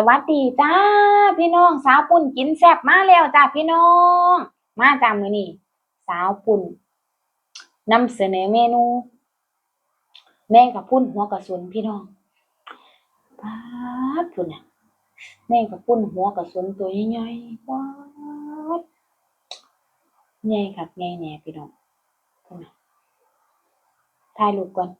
สวัสดีจ้าพี่น้อง สาวปุ่นกินแซ่บมาแล้วจ้าพี่น้อง มาจ้ามือนี้สาวปุ่นนำเสนอเมนู แมงกะพรุนหัวกระสุนพี่น้องปาดพุ่นน่ะแมงกะพรุนหัวกระสุนตัวใหญ่ๆปาใหญ่คักใหญ่แหน่พี่น้องพุ่นน่ะถ่ายรูปก่อน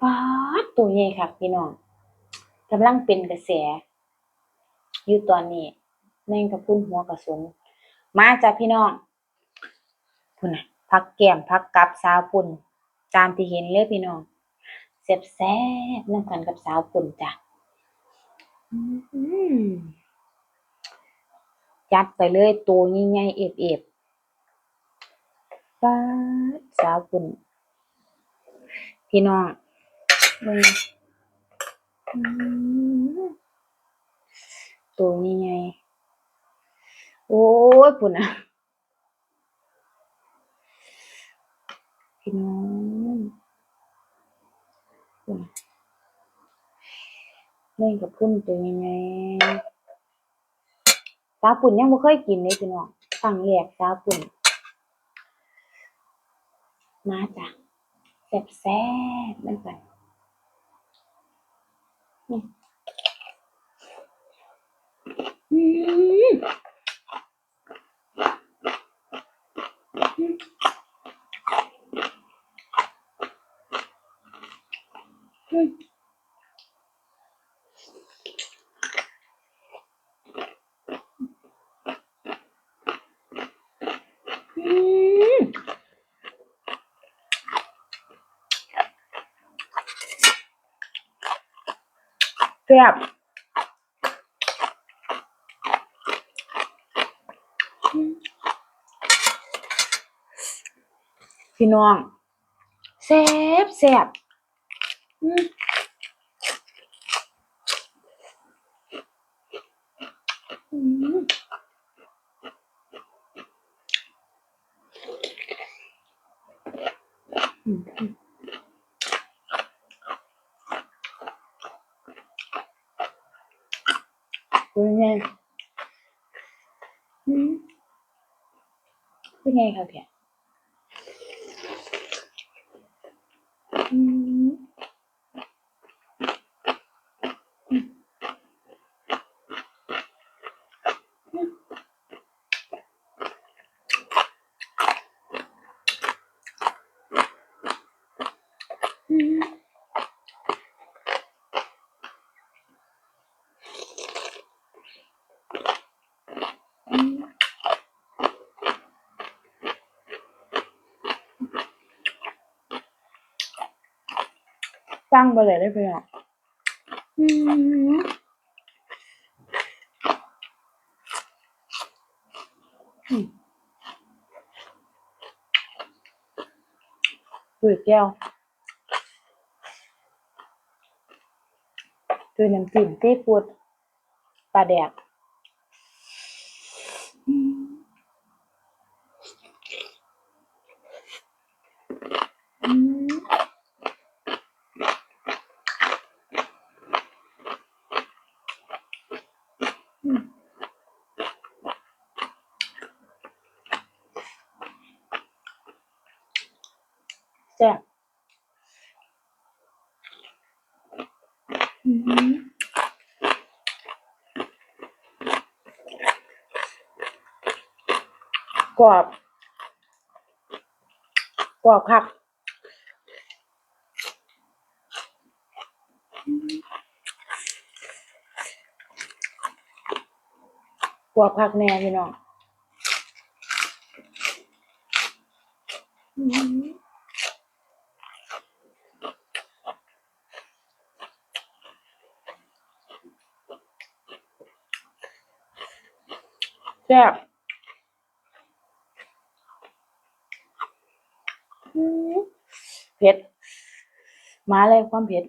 ปาตัวใหญ่คักพี่น้อง กำลังเป็นกระแสอยู่ตอนนี้ แม่งกระพุ้นหัวกระสุน มาจ้ะพี่น้องพุ่นน่ะพักแก้มพักกับสาวปุ่น ตามที่เห็นเลยพี่น้องแซ่บแซ่บๆน้ำกันกับสาวปุ่นจ้ะอืมจัดไปเลยตัวใหญ่ๆเอฟๆป๊าสาวปุ่น พี่น้องอ ตัวนี้ไง โอ้ยปุ่นอะพี่น้องปุ่นน่ะเล่นกับพุ่นตัวยังไงสาปุ่นยังไม่เคยกินเลยพี่น้องครั้งแรกสาปุ่น มาจ้ะแซ่บแซ่บๆนั่น ไปอืมอืมอืมแซ่บพี่น้องแซ่บแซ่บอืม อืมอืมเป็นไงอืมเป็นไงครับพี่อืม อืมอืม ตั้งไปเลยได้ไหมอะอืมอืมดูดแก้วดูน้ำจิ้มที่พูดปลาแดกอืมอืมอืมแซ่บอืม กรอบกรอบคักกรอบคักแน่พี่น้องแซ่บ เผ็ดมาแรกความเผ็ด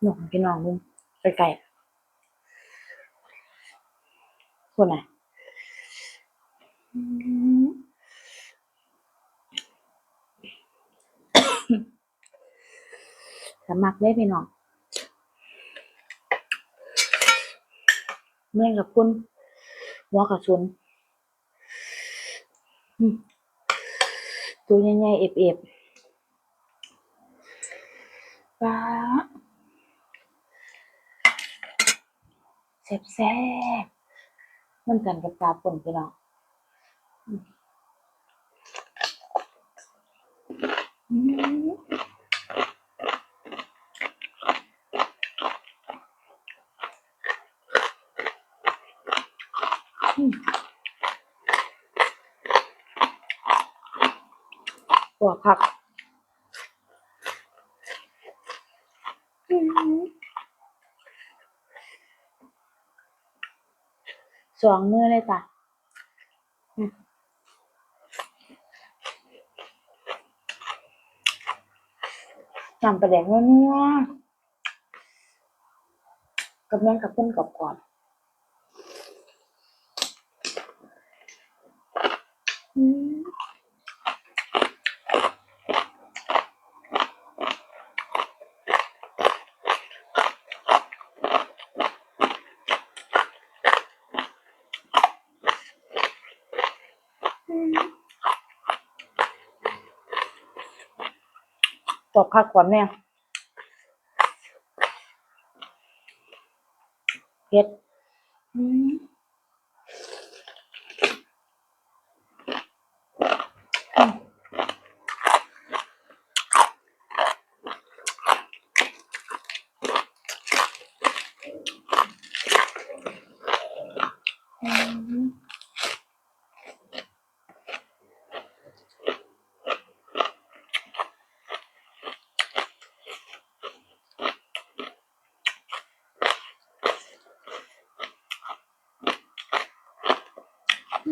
หนุ่มพี่น้องมึงไปไก่คนไหนสมัครได้พี่น้องแม่งกับคุณหัวกับชุน ตัวใหญ่ๆเอฟๆปลาแซ่บๆมันกันกับปลาป่นพี่น้อมอืม ตัว ผักสองมือเลยจ้ะน้ำปลาแดงนัวๆกับแมงกับพุ่นกรอบๆ จบคักกว่าแม่เผ็ดอืม แ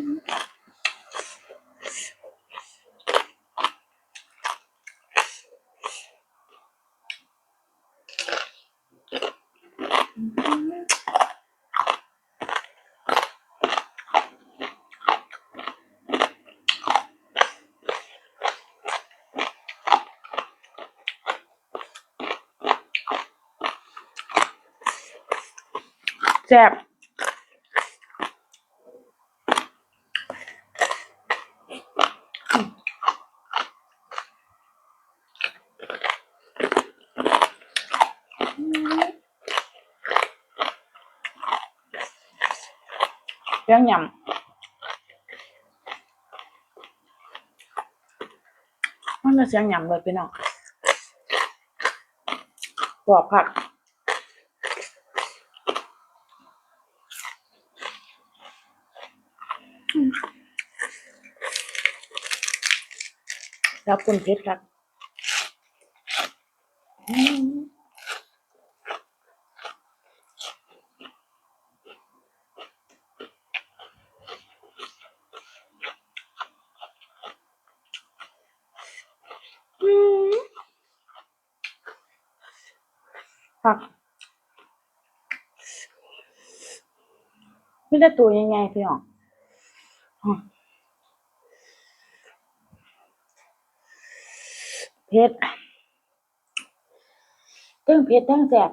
ซ่บ เรื่องยำมันจะเสียงยำเลยพี่น้องกรอบผักแล้วปุ่นเพชรครับมอืมผัก ไม่ได้ตัวยังไงพี่น้องเผ็ดเทั้งเผ็ดตั้งแสบ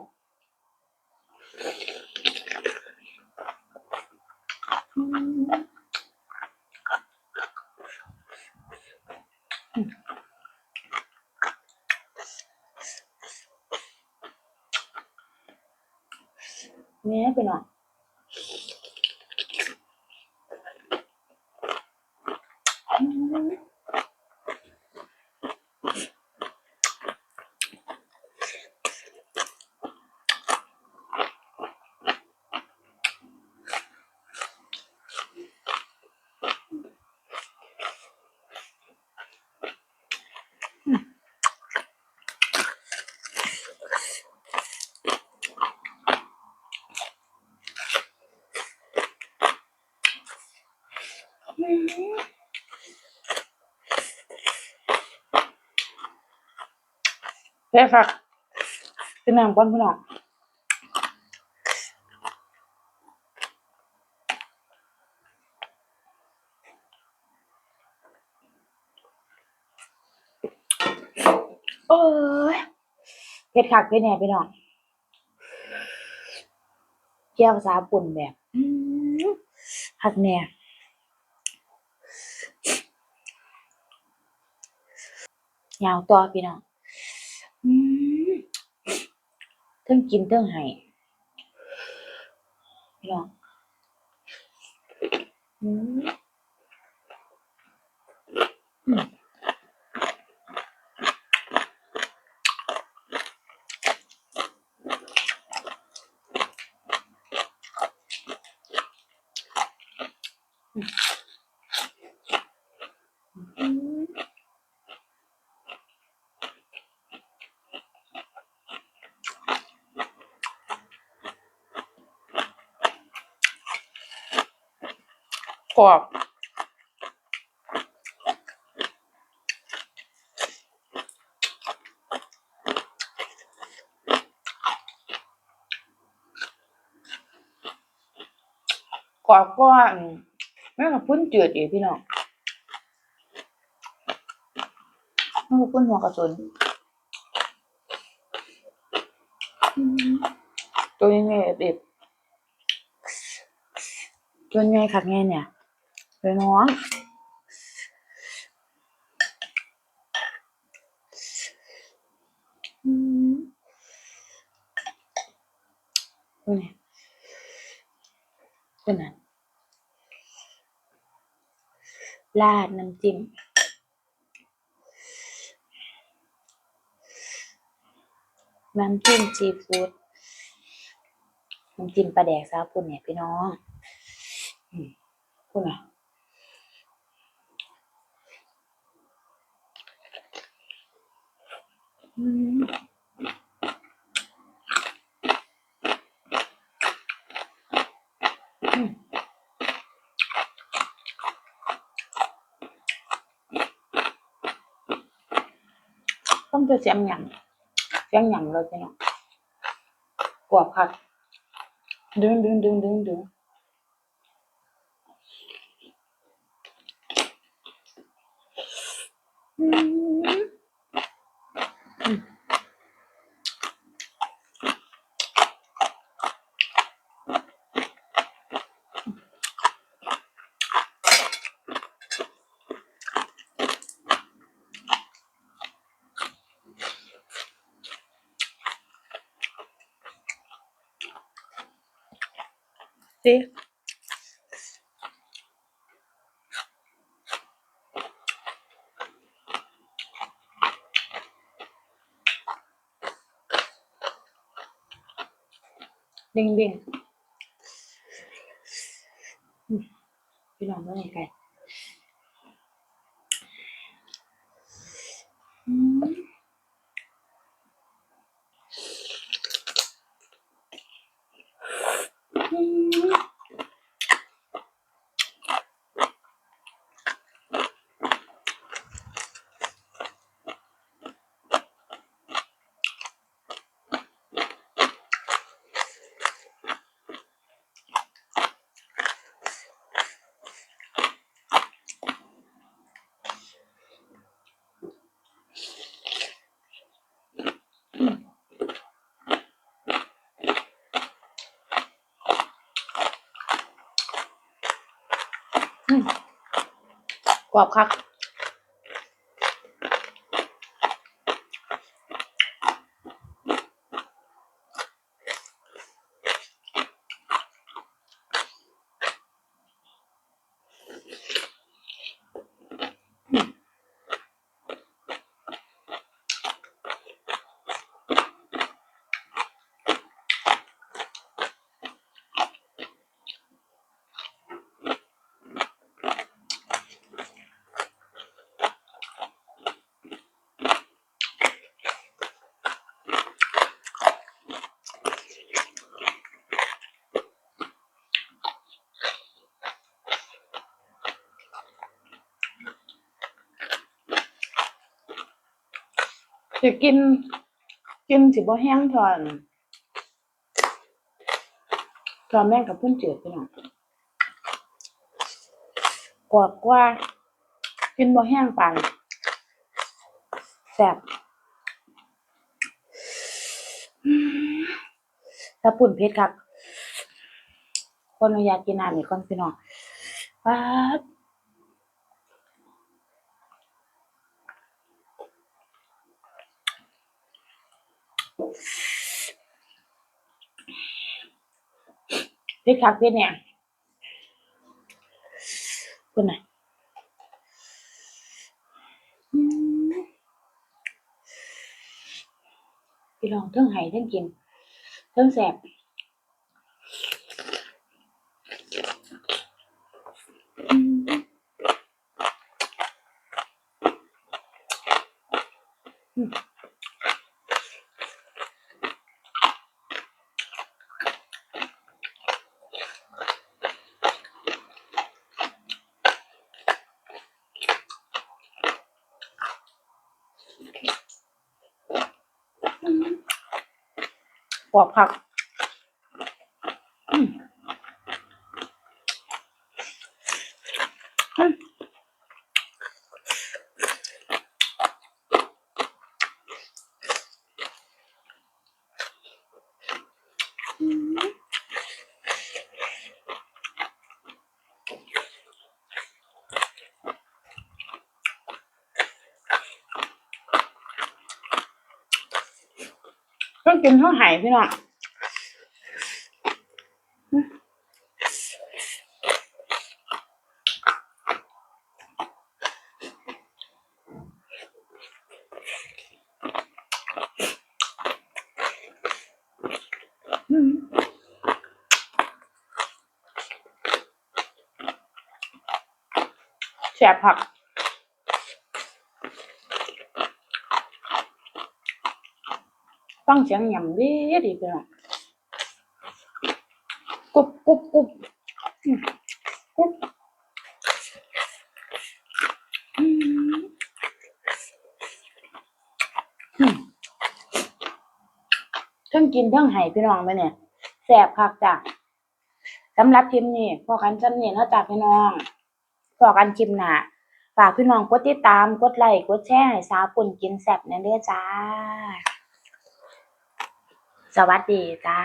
อืมเนี่ยพี่น้องอืม เผ็ดค่ะกินน้ำก่อนพี่น้องโอ้ยเผ็ดคักเผ็ดแหน่พี่น้องแก้วสาปุ่นแบบอื้อคักแหน่ยาวต่อพี่น้องอืมเทั้งกินทั้งให้พี่น้องอืมอืม ก รอบกรอบกว่าอืมแม่กับพุ่นจืดอีกพี่น้องแม่กับพุ่นหัวกระสุนตัวยังไงเอ็ดตัวยังไงขัดไงเนี่ย เลยน้องอืมนี่เป็นไงราดน้ำจิ้มน้ำจิ้มซีฟู้ดน้ำจิ้มปลาแดกซาปุ่นเนี่ยพี่น้องพูดหน่อยอืมอืมต้องจะ เสียงหยังเสียงหยังเลยพี่น้องกรอบคักดึงดึงดึงดึงดึงอืมอืม สิเด้งเด้งอืมพี่น้องว่าไงไก่อืมอืม อืม กรอบคัก สิกิน กินสิบ่แห้งทอนทอนแม่งกับเพื่อนเจือพี่น้อกรอบกว่า กินบ่แห้งปานแซ่บถ้าปุ่นเพชรครับคนอนุญาตกินน้ำอีกก่อนพี่น้องป๊าด เพชรครับเฟ่เนี่ยคุณน่ะพี่ลองเทิงไห้เทิงกินเทิงแสบ ปอกผักอืมอืม ต้องกินเท่าไหร่พี่น้องแสบผัก ฟังเสียงยำดีดีไปหน่อยกุบกุบกุบกุบทั้งกินเทั้งไห้พี่น้องไปเนี่ยแสบคักจ้ะสำหรับคลิปนี้พอกันจำเนี่ยนะจ้ะพี่น้องพอกันคลิปหนาฝากพี่น้องกดติดตามกดไลค์กดแชร์ให้สาวปุ่นกินแซ่บเนี่ยเด้อจ้า สวัสดีจ้า